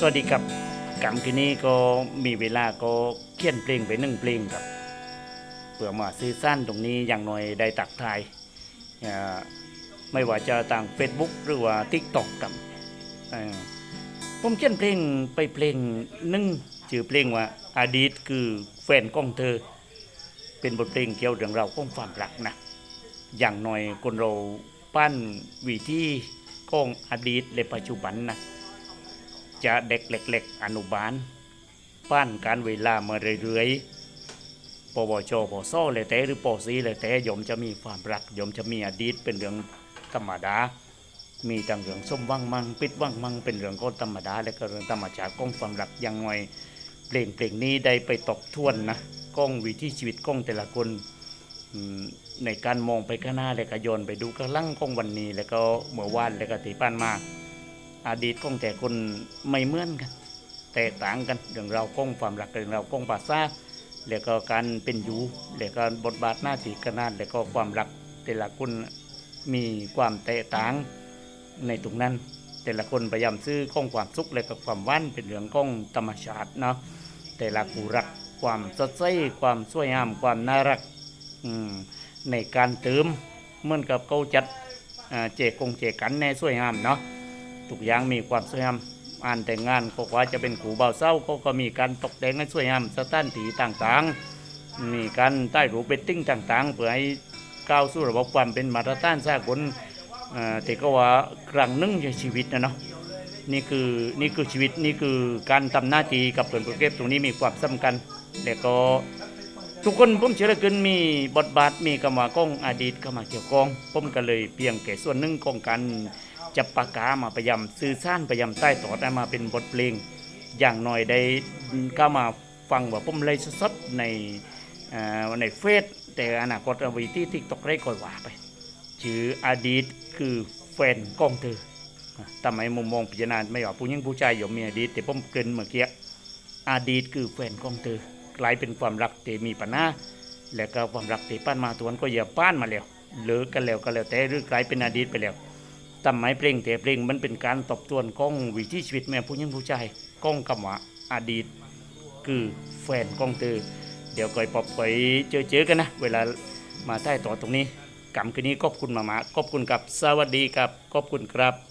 สวัสดีครับกำคืนนี้ก็มีเวลาก็เขียนเพลงไปหนึ่งเพลงครับเพื่อมาซื้อสั้นตรงนี้อย่างน้อยได้ตักทายไม่ว่าจะต่าง Facebook หรือว่า TikTok กับเอ่อผมเขียนเพลงไปเพลงหนึ่งชื่อเพลงว่าอดีตคือแฟนของเธอ เป็นบทเพลงเกี่ยวเรื่องราวของความรักนะอย่างน้อยคนเราปั้นวิธีของอดีตและปัจจุบันนะ จะเด็กเล็กๆอนุบาลป้านการเวลามาเรื่อยๆปวชปศเลยแต่หรือปสีเลยแต่ยมจะมีความรักยมจะมีอดีตเป็นเรื่องธรรมดา มีต่างเรื่องส้มว่างมังปิดว่างมังเป็นเรื่องก็ธรรมดา และก็เรื่องธรรมชาติของความรักยังไงเพลงเพลงนี้ได้ไปตบทวนนะกล้องวิถีชีวิตกล้องแต่ละคนในการมองไปข้างหน้าและก็โยนไปดูกระลังของวันนี้ แล้วก็เมื่อวานแล้วก็ตีป้านมา อดีตของแต่คนไม่เหมือนกันแตกต่างกันเรื่องเราวของความรักเรื่องเราวของภาษาแล้วก็การเป็นอยู่แล้วก็บทบาทหน้าที่ขนาดแล้วก็ความรักแต่ละคนมีความแตกต่างในตรงนั้น แต่ละคนพยายามซื้อของความสุขและก็ความว่านเป็นเรื่องของธรรมชาติเนาะแต่ละคู่รักความสดใสความสวยงามความน่ารักในการเติมเหมือนกับเขาจัดเจกงเจกันในสวยงามเนาะ ทุกอย่างมีความสวยงามอ่านแต่งงานก็ว่าจะเป็นขูเบาเศร้าก็ก็มีการตกแต่งให้สวยงามสถานที่ต่างๆ มีการใต้รูปเบตติ้งต่างๆ เพื่อให้ก้าวสู่ระบบความเป็นมาตรฐานสากลอ่อแต่ก็ว่าครั้งหนึ่งในชีวิตนะเนาะนี่คือนี่คือชีวิตนี่คือการทำหน้าที่กับส่วนประเก็บตรงนี้มีความสำคัญแล้วก็ทุกคนผมเชื่อเกินมีบทบาทมีกรรมากองอดีตเข้ามาเกี่ยวข้องผมก็เลยเพียงแก่ส่วนหนึ่งของการ จับปากกามาพยายามสื่อสารพยายามใต้ต่อได้มาเป็นบทเพลง อย่างหน้อยได้เข้ามาฟังว่าผมเลยสดในในเฟซแต่อนาคตเอาไว้ที่ทิกตอกได้ค่อยว่าไปชื่ออดีตคือแฟนกองเธอทำไมมุมมองพิจารณาไม่ว่าผู้หญิงผู้ชายอย่ามีอดีตแต่ผมเกินเมื่อกี้อดีตคือแฟนกองเธอกลายเป็นความรักที่มีปัญหาแล้วก็ความรักที่ป้านมาตัวนก็อย่าป้านมาแล้วเลิกกันแล้วก็แล้วแต่หรือกลายเป็นอดีตไปแล้ว ทำไมเพลงแต่เพลงมันเป็นการตบตวนก้องวิถีชีวิตแม่ผู้หญิงผู้ชายก้องกำว่าอดีต คือแฟนก้องเตอเดี๋ยวก่อยปอบก่อยเจอเจอกันนะ เวลามาใต้ต่อตรงนี้กำคืนนี้ขอบคุณมามาขอบคุณกับสวัสดีครับขอบคุณครับ